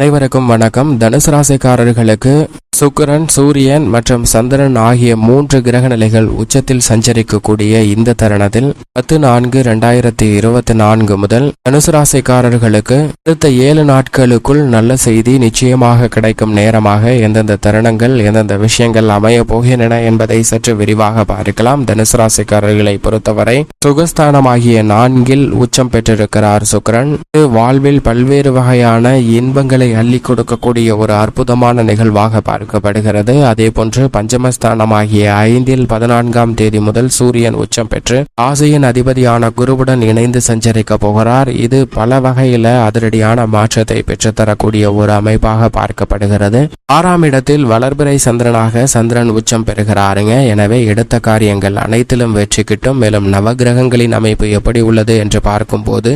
அனைவருக்கும் வணக்கம். தனுசு ராசிக்காரர்களுக்கு சுக்கிரன் சூரியன் மற்றும் சந்திரன் ஆகிய மூன்று கிரக நிலைகள் உச்சத்தில் சஞ்சரிக்கக்கூடிய இந்த தருணத்தில் பத்து நான்கு இரண்டாயிரத்தி இருபத்தி நான்கு முதல் தனுசு ராசிக்காரர்களுக்கு அடுத்த ஏழு நாட்களுக்குள் நல்ல செய்தி நிச்சயமாக கிடைக்கும் நேரமாக எந்தெந்த தருணங்கள் எந்தெந்த விஷயங்கள் அமைய போகின்றன என்பதை சற்று விரிவாக பார்க்கலாம். தனுசு ராசிக்காரர்களை பொறுத்தவரை சுகஸ்தானமாகிய நான்கில் உச்சம் பெற்றிருக்கிறார் சுக்கிரன். வாழ்வில் பல்வேறு வகையான இன்பங்களை அள்ளி கொடுக்கக்கூடிய ஒரு அற்புதமான நிகழ்வாக பார்க்கப்படுகிறது. அதே போன்று பஞ்சமஸ்தானமாகிய ஐந்தில் பதினான்காம் தேதி முதல் சூரியன் உச்சம் பெற்று ஆசையின் அதிபதியான குருவுடன் இணைந்து சஞ்சரிக்க போகிறார். இது பல வகையில அதிரடியான மாற்றத்தை பெற்றுத்தரக்கூடிய ஒரு அமைப்பாக பார்க்கப்படுகிறது. ஆறாம் இடத்தில் வளர்பிறை சந்திரனாக சந்திரன் உச்சம் பெறுகிறாருங்க. எனவே எடுத்த காரியங்கள் அனைத்திலும் வெற்றி கிட்டும். மேலும் நவகிரகங்களின் அமைப்பு எப்படி உள்ளது என்று பார்க்கும்போது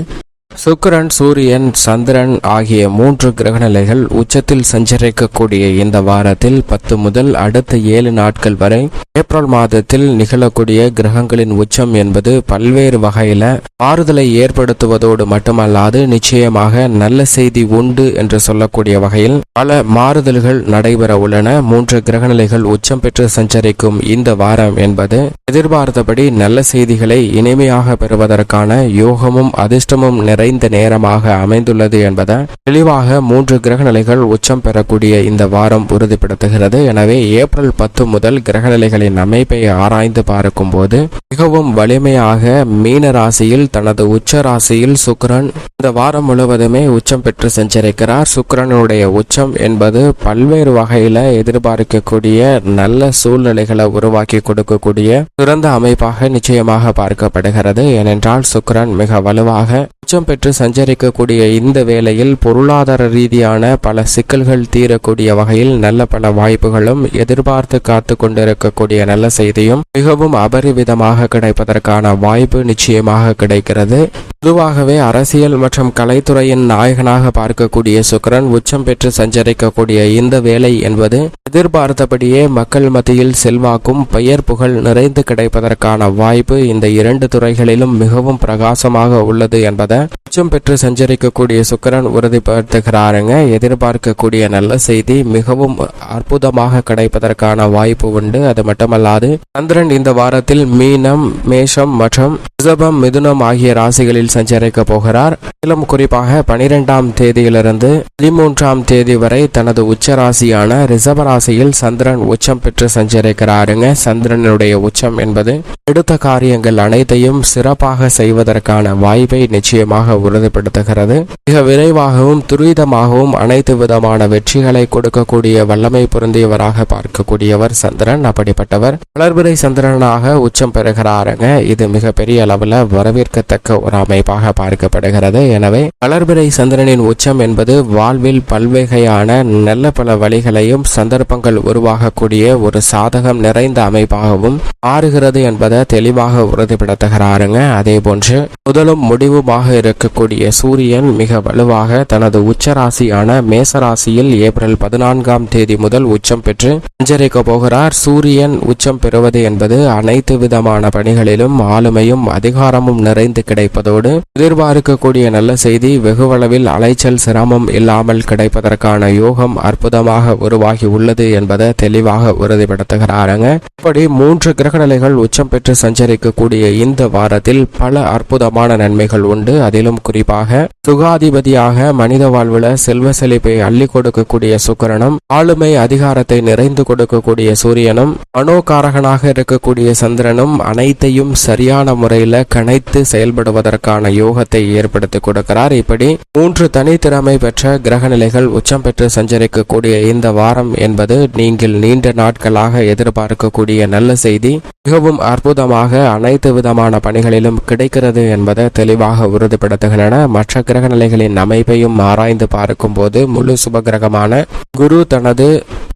சுக்கிரன் சூரியன் சந்திரன் ஆகிய மூன்று கிரகநிலைகள் உச்சத்தில் சஞ்சரிக்கக்கூடிய இந்த வாரத்தில் பத்து முதல் அடுத்த ஏழு நாட்கள் வரை ஏப்ரல் மாதத்தில் நிகழக்கூடிய கிரகங்களின் உச்சம் என்பது பல்வேறு வகையில மாறுதலை ஏற்படுத்துவதோடு மட்டுமல்லாது நிச்சயமாக நல்ல செய்தி உண்டு என்று சொல்லக்கூடிய வகையில் பல மாறுதல்கள் நடைபெற உள்ளன. மூன்று கிரகநிலைகள் உச்சம் பெற்று சஞ்சரிக்கும் இந்த வாரம் என்பது எதிர்பார்த்தபடி நல்ல செய்திகளை இனிமையாக பெறுவதற்கான யோகமும் அதிர்ஷ்டமும் நிறைந்த நேரமாக அமைந்துள்ளது என்பதை தெளிவாக மூன்று கிரகநிலைகள் உச்சம் பெறக்கூடிய இந்த வாரம் உறுதிப்படுத்துகிறது. எனவே ஏப்ரல் பத்து முதல் கிரகநிலைகளின் அமைப்பை ஆராய்ந்து பார்க்கும்போது மிகவும் வலிமையாக மீன ராசியில் தனது உச்ச ராசியில் சுக்கிரன் இந்த வாரம் முழுவதுமே உச்சம் பெற்று சென்றிருக்கிறார். சுக்கரனுடைய உச்சம் என்பது பல்வேறு வகையில எதிர்பார்க்கக்கூடிய நல்ல சூழ்நிலைகளை உருவாக்கி கொடுக்கக்கூடிய சிறந்த அமைப்பாக நிச்சயமாக பார்க்கப்படுகிறது. ஏனென்றால் சுக்கிரன் மிக வலுவாக உச்சம் பெற்று சஞ்சரிக்கக்கூடிய இந்த வேளையில் பொருளாதார ரீதியான பல சிக்கல்கள் தீரக்கூடிய வகையில் நல்ல பல வாய்ப்புகளும் எதிர்பார்த்து காத்து கொண்டிருக்கக்கூடிய நல்ல செய்தியும் மிகவும் அபரிவிதமாக கிடைப்பதற்கான வாய்ப்பு நிச்சயமாக கிடைக்கிறது. பொதுவாகவே அரசியல் மற்றும் கலைத்துறையின் நாயகனாக பார்க்கக்கூடிய சுக்கிரன் உச்சம் பெற்று சஞ்சரிக்கக்கூடிய இந்த வேலை என்பது எதிர்பார்த்தபடியே மக்கள் மத்தியில் செல்வாக்கும் பெயர் புகழ் நிறைந்து கிடைப்பதற்கான வாய்ப்பு இந்த இரண்டு துறைகளிலும் மிகவும் பிரகாசமாக உள்ளது என்பதை உச்சம் பெற்று சஞ்சரிக்கக்கூடிய சுக்கரன் உறுதிப்படுத்துகிறாருங்க. எதிர்பார்க்கக்கூடிய நல்ல செய்தி மிகவும் அற்புதமாக கிடைப்பதற்கான வாய்ப்பு உண்டு. அது மட்டுமல்லாது சந்திரன் இந்த வாரத்தில் மீனம் மேஷம் மற்றும் ரிஷபம் மிதுனம் ஆகிய ராசிகளில் சஞ்சரிக்க போகிறார். மேலும் குறிப்பாக பனிரெண்டாம் தேதியிலிருந்து பதிமூன்றாம் தேதி வரை தனது உச்ச ராசியான ரிஷப ராசியில் சந்திரன் உச்சம் பெற்று சஞ்சரிக்கிறாருங்க. சந்திரனுடைய உச்சம் என்பது எடுத்த காரியங்கள் அனைத்தையும் சிறப்பாக செய்வதற்கான வாய்ப்பை நிச்சயமாக உறுதிப்படுத்துகிறது. மிக விரைவாகவும் துரிதமாகவும் அனைத்து விதமான வெற்றிகளை கொடுக்கக்கூடிய வல்லமை பொருந்தியவராக பார்க்கக்கூடியவர் சந்திரன். அப்படிப்பட்டவர் வளர்பிறை சந்திரனாக உச்சம் பெறுகிறாருங்க. இது மிகப்பெரிய அளவில் வரவேற்கத்தக்க ஒரு அமைப்பாக பார்க்கப்படுகிறது. எனவே வளர்பிறை சந்திரனின் உச்சம் என்பது வாழ்வில் பல்வகையான நல்ல பல வழிகளையும் சந்தர்ப்பங்கள் உருவாகக்கூடிய ஒரு சாதகம் நிறைந்த அமைப்பாகவும் மாறுகிறது என்பதை தெளிவாக உறுதிப்படுத்துகிறாருங்க. அதே போன்று முதலும் முடிவுமாக இருக்கக்கூடிய சூரியன் மிக வலுவாக தனது உச்சராசியான மேசராசியில் ஏப்ரல் பதினான்காம் தேதி முதல் உச்சம் பெற்று சஞ்சரிக்க போகிறார். சூரியன் உச்சம் பெறுவது என்பது அனைத்து விதமான பணிகளிலும் ஆளுமையும் அதிகாரமும் நிறைந்து கிடைப்பதோடு எதிர்பார்க்கக்கூடிய நல்ல செய்தி வெகுவளவில் அலைச்சல் சிரமம் இல்லாமல் கிடைப்பதற்கான யோகம் அற்புதமாக உருவாகி உள்ளது. என்பதை தெளிவாக உறுதிப்படுத்துகிறாருங்க. இப்படி மூன்று கிரகநிலைகள் உச்சம் பெற்று சஞ்சரிக்கக்கூடிய இந்த வாரத்தில் பல அற்புதமான நன்மைகள் உண்டு. அதிலும் குறிப்பாக சுகாதிபதியாக மனித வாழ்வுல செல்வ செழிப்பை அள்ளி கொடுக்கக்கூடிய சுக்கரனும் ஆளுமை அதிகாரத்தை நிறைந்து கொடுக்கக்கூடிய சூரியனும் மனோகாரகனாக இருக்கக்கூடிய சந்திரனும் அனைத்தையும் சரியான முறையில கணைத்து செயல்படுவதற்கான யோகத்தை ஏற்படுத்தி கொடுக்கிறார். இப்படி மூன்று தனித்திறமை பெற்ற கிரகநிலைகள் உச்சம் பெற்று சஞ்சரிக்கக்கூடிய இந்த வாரம் என்பது என்பது நீங்கள் நீண்ட நாட்களாக எதிர்பார்க்கக்கூடிய நல்ல செய்தி. மிகவும் அற்புதமாக அனைத்து விதமான பணிகளிலும் கிடைக்கிறது என்பதை தெளிவாக உறுதிப்படுத்துகின்றன. மற்ற கிரக நிலைகளின் அமைப்பையும் ஆராய்ந்து பார்க்கும்போது முழு சுபகிரகமான குரு தனது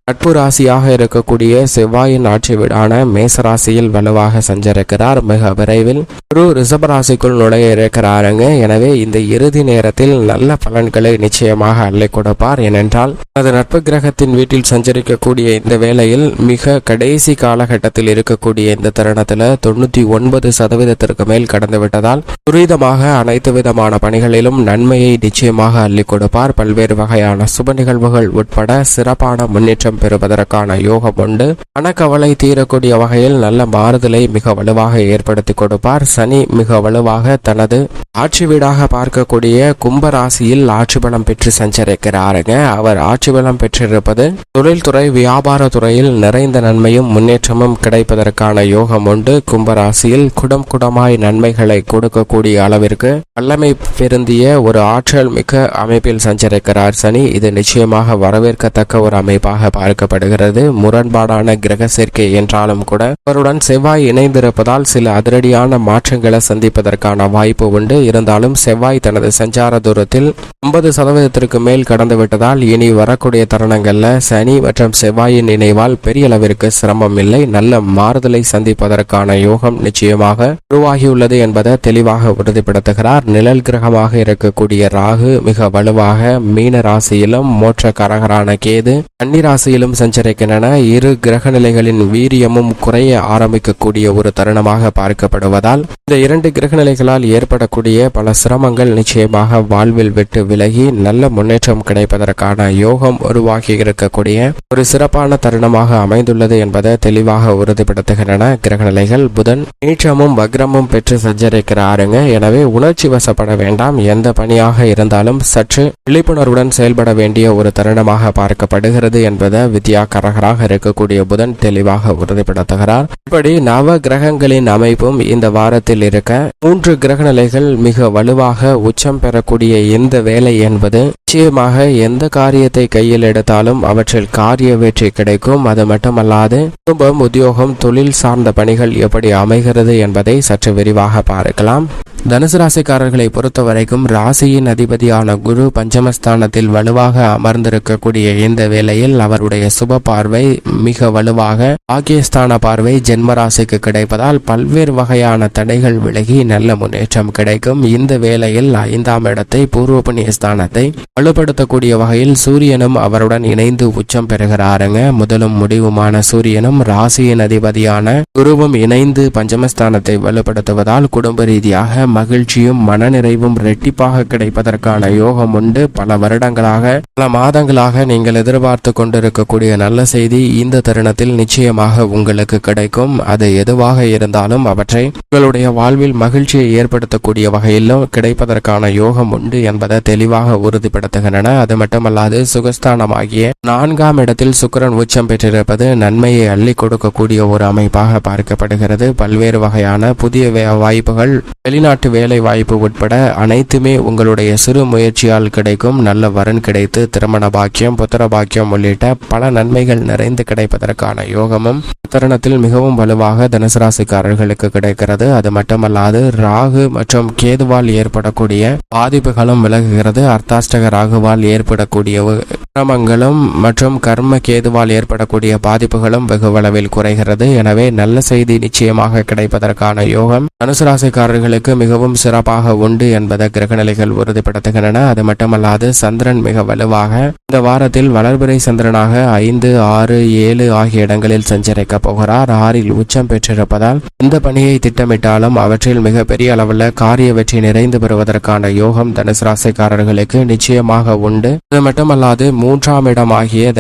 நட்பு ராசியாக இருக்கக்கூடிய செவ்வாயின் ஆட்சி வீடான மேசராசியில் வலுவாக சஞ்சரிக்கிறார். மிக விரைவில் குரு ரிஷப ராசிக்குள் நுழைய இருக்கிறாருங்க. எனவே இந்த இறுதி நேரத்தில் நல்ல பலன்களை நிச்சயமாக அள்ளி கொடுப்பார். ஏனென்றால் அது நட்பு கிரகத்தின் வீட்டில் சஞ்சரி இருக்கக்கூடிய இந்த வேளையில் மிக கடைசி காலகட்டத்தில் இருக்கக்கூடிய இந்த தருணத்தில் தொண்ணூத்தி ஒன்பது சதவீதத்திற்கு மேல் கடந்து விட்டதால் துரிதமாக அனைத்து விதமான பணிகளிலும் நன்மையை நிச்சயமாக அள்ளி கொடுப்பார். பல்வேறு வகையான சுப நிகழ்வுகள் உட்பட சிறப்பான முன்னேற்றம் பெறுவதற்கான யோகம் உண்டு. மனக்கவலை தீரக்கூடிய வகையில் நல்ல மாறுதலை மிக வலுவாக ஏற்படுத்தி கொடுப்பார். சனி மிக வலுவாக தனது ஆட்சி வீடாக பார்க்கக்கூடிய கும்பராசியில் ஆட்சி பலம் பெற்று சஞ்சரிக்கிறாருங்க. அவர் ஆட்சி பலம் பெற்றிருப்பது தொழில் தொழில்துறை வியாபார துறையில் நிறைந்த நன்மையும் முன்னேற்றமும் கிடைப்பதற்கான யோகம் உண்டு. கும்பராசியில் குடம் குடமாய் நன்மைகளை கொடுக்கக்கூடிய அளவிற்கு வல்லமை பெருந்திய ஒரு ஆற்றல் மிக்க அமைப்பில் சஞ்சரிக்கிறார் சனி. இது நிச்சயமாக வரவேற்கத்தக்க ஒரு அமைப்பாக பார்க்கப்படுகிறது. முரண்பாடான கிரக சேர்க்கை என்றாலும் கூட அவருடன் செவ்வாய் இணைந்திருப்பதால் சில அதிரடியான மாற்றங்களை சந்திப்பதற்கான வாய்ப்பு உண்டு. இருந்தாலும் செவ்வாய் தனது சஞ்சார தூரத்தில் ஐம்பது சதவீதத்திற்கு மேல் கடந்துவிட்டதால் இனி வரக்கூடிய தருணங்கள்ல சனி மற்றும் மற்றும் செவ்வாயின் நினைவால் பெரிய அளவிற்கு சிரமம் இல்லை. நல்ல மாறுதலை சந்திப்பதற்கான யோகம் நிச்சயமாக உருவாகியுள்ளது என்பதை தெளிவாக உறுதிப்படுத்துகிறார். நிழல் கிரகமாக இருக்கக்கூடிய ராகு மிக வலுவாக மீன ராசியிலும் மோட்ச கரகரான கேது கன்னி ராசியிலும் சஞ்சரிக்கின்றன. இரு கிரக நிலைகளின் வீரியமும் குறைய ஆரம்பிக்கக்கூடிய ஒரு தருணமாக பார்க்கப்படுவதால் இந்த இரண்டு கிரக நிலைகளால் ஏற்படக்கூடிய பல சிரமங்கள் நிச்சயமாக வாழ்வில் விட்டு விலகி நல்ல முன்னேற்றம் கிடைப்பதற்கான யோகம் உருவாகி இருக்கக்கூடிய ஒரு சிறப்பான தருணமாக அமைந்துள்ளது என்பதை தெளிவாக உறுதிப்படுத்துகின்றன கிரக நிலைகள் புதன் நீச்சமும் வக்ரமும் பெற்று சஞ்சரிக்கிறாருங்க. எனவே உணர்ச்சி வசப்பட வேண்டாம். எந்த பணியாக இருந்தாலும் சற்று விழிப்புணர்வுடன் செயல்பட வேண்டிய ஒரு தருணமாக பார்க்கப்படுகிறது என்பதை வித்யா கரகராக இருக்கக்கூடிய புதன் தெளிவாக உறுதிப்படுத்துகிறார். இப்படி நவ கிரகங்களின் அமைப்பும் இந்த வாரத்தில் இருக்க மூன்று கிரக நிலைகள் மிக வலுவாக உச்சம் பெறக்கூடிய இந்த வேலை என்பது நிச்சயமாக எந்த காரியத்தை கையில் எடுத்தாலும் அவற்றில் காரிய வெற்றி கிடைக்கும். அது மட்டுமல்லாது குடும்பம் உத்தியோகம் தொழில் சார்ந்த பணிகள் எப்படி அமைகிறது என்பதை சற்று விரிவாக பார்க்கலாம். தனுசு ராசிக்காரர்களை பொறுத்த வரைக்கும் ராசியின் அதிபதியான குரு பஞ்சமஸ்தானத்தில் வலுவாக அமர்ந்திருக்கக்கூடிய இந்த வேளையில் அவருடைய சுப பார்வை மிக வலுவாக பாக்கியஸ்தான பார்வை ஜென்ம ராசிக்கு கிடைப்பதால் பல்வேறு வகையான தடைகள் விலகி நல்ல முன்னேற்றம் கிடைக்கும். இந்த வேளையில் ஐந்தாம் இடத்தை பூர்வ புண்ணிய ஸ்தானத்தை வலுப்படுத்தக்கூடிய வகையில் சூரியனும் அவருடன் இணைந்து உச்சம் வருகிறாருங்க. முதலும் முடிவுமான சூரியனும் ராசியின் அதிபதியான குருவும் இணைந்து பஞ்சமஸ்தானத்தை வலுப்படுத்துவதால் குடும்ப ரீதியாக மகிழ்ச்சியும் மனநிறைவும் ரெட்டிப்பாக கிடைப்பதற்கான யோகம் உண்டு. பல வருடங்களாக பல மாதங்களாக நீங்கள் எதிர்பார்த்து கொண்டிருக்கக்கூடிய நல்ல செய்தி இந்த தருணத்தில் நிச்சயமாக உங்களுக்கு கிடைக்கும். அது எதுவாக இருந்தாலும் அவற்றை உங்களுடைய வாழ்வில் மகிழ்ச்சியை ஏற்படுத்தக்கூடிய வகையிலும் கிடைப்பதற்கான யோகம் உண்டு என்பதை தெளிவாக உறுதிப்படுத்துகின்றன. அது மட்டுமல்லாது சுகஸ்தானமாகிய நான்காம் இடத்தில் சுக்கிரன் உச்சம் பெற்றிருப்பது நன்மையை அள்ளி கொடுக்கக்கூடிய ஒரு அமைப்பாக பார்க்கப்படுகிறது. பல்வேறு வகையான புதிய வே- வாய்ப்புகள் வெளிநாட்டு வேலை வாய்ப்பு உட்பட அனைத்துமே உங்களுடைய சிறு முயற்சியால் கிடைக்கும். நல்ல வரன் கிடைத்து திருமண பாக்கியம் புத்திர பாக்கியம் உள்ளிட்ட பல நன்மைகள் நிறைந்து கிடைப்பதற்கான யோகமும் தருணத்தில் மிகவும் வலுவாக தனுசு ராசிக்காரர்களுக்கு கிடைக்கிறது. அது மட்டுமல்லாது ராகு மற்றும் கேதுவால் ஏற்படக்கூடிய பாதிப்புகளும் விலகுகிறது. அர்த்தாஷ்டக ராகுவால் ஏற்படக்கூடிய வ- மற்றும் கர்ம கேதுவால் ஏற்படக்கூடிய பாதிப்புகளும் வெகுவளவில் குறைகிறது. எனவே நல்ல செய்தி நிச்சயமாக கிடைப்பதற்கான யோகம் தனுசு ராசிக்காரர்களுக்கு மிகவும் சிறப்பாக உண்டு என்பதை கிரகநிலைகள் உறுதிப்படுத்துகின்றன. அது மட்டுமல்லாது சந்திரன் மிக வலுவாக இந்த வாரத்தில் வளர்பிறை சந்திரனாக ஐந்து ஆறு ஏழு ஆகிய இடங்களில் சஞ்சரிக்க போகிறார். ஆறில் உச்சம் பெற்றிருப்பதால் எந்த பணியை திட்டமிட்டாலும் அவற்றில் மிகப்பெரிய அளவில் காரிய வெற்றி நிறைந்து பெறுவதற்கான யோகம் தனுசு ராசிக்காரர்களுக்கு நிச்சயமாக உண்டு. அது மட்டுமல்லாது மூன்றாம் இடம் ஆகிய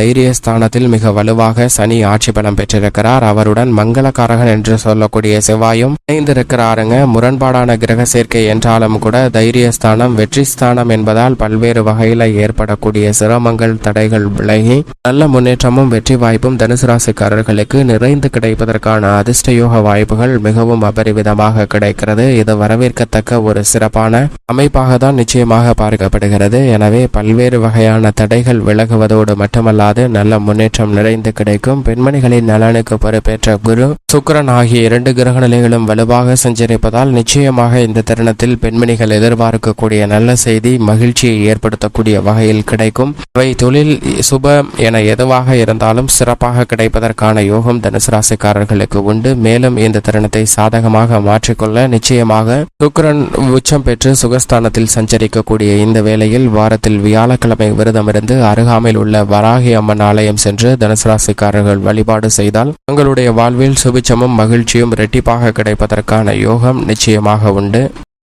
மிக வலுவாக சனி ஆட்சி பலம் பெற்றிருக்கிறார். அவருடன் மங்களக்காரகன் என்று சொல்லக்கூடிய செவ்வாயும் இணைந்திருக்கிறாருங்க. முரண்பாடான கிரக சேர்க்கை என்றாலும் கூட தைரியஸ்தானம் வெற்றி ஸ்தானம் என்பதால் பல்வேறு வகையில ஏற்படக்கூடிய சிரமங்கள் தடைகள் விலகி நல்ல முன்னேற்றமும் வெற்றி வாய்ப்பும் தனுசு ராசிக்காரர்களுக்கு நிறைந்து கிடைப்பதற்கான அதிர்ஷ்டயோக வாய்ப்புகள் மிகவும் அபரிவிதமாக கிடைக்கிறது. இது வரவேற்கத்தக்க ஒரு சிறப்பான அமைப்பாக தான் நிச்சயமாக பார்க்கப்படுகிறது. எனவே பல்வேறு வகையான தடைகள் விலகுவதோடு மட்டுமல்லாது நல்ல முன்னேற்றம் நிறைந்து கிடைக்கும். பெண்மணிகளின் நலனுக்கு பொறுப்பேற்ற குரு சுக்கரன் ஆகிய இரண்டு கிரக நிலைகளும் வலுவாக சஞ்சரிப்பதால் நிச்சயமாக இந்த தருணத்தில் பெண்மணிகள் எதிர்பார்க்கக்கூடிய நல்ல செய்தி மகிழ்ச்சியை ஏற்படுத்தக்கூடிய வகையில் கிடைக்கும். இவை தொழில் சுபம் என எதுவாக இருந்தாலும் சிறப்பாக கிடைப்பதற்கான யோகம் தனுசு ராசிக்காரர்களுக்கு உண்டு. மேலும் இந்த தருணத்தை சாதகமாக மாற்றிக்கொள்ள நிச்சயமாக சுக்கரன் உச்சம் பெற்று சுகஸ்தானத்தில் சஞ்சரிக்கக்கூடிய இந்த வேளையில் வாரத்தில் வியாழக்கிழமை விரதமிருந்து அருகாமையில் உள்ள வராகி அம்மன் ஆலயம் சென்று தனுசு ராசிக்காரர்கள் வழிபாடு செய்தால் உங்களுடைய வாழ்வில் சுபிச்சமும் மகிழ்ச்சியும் இரட்டிப்பாக கிடைப்பதற்கான யோகம் நிச்சயமாக உண்டு.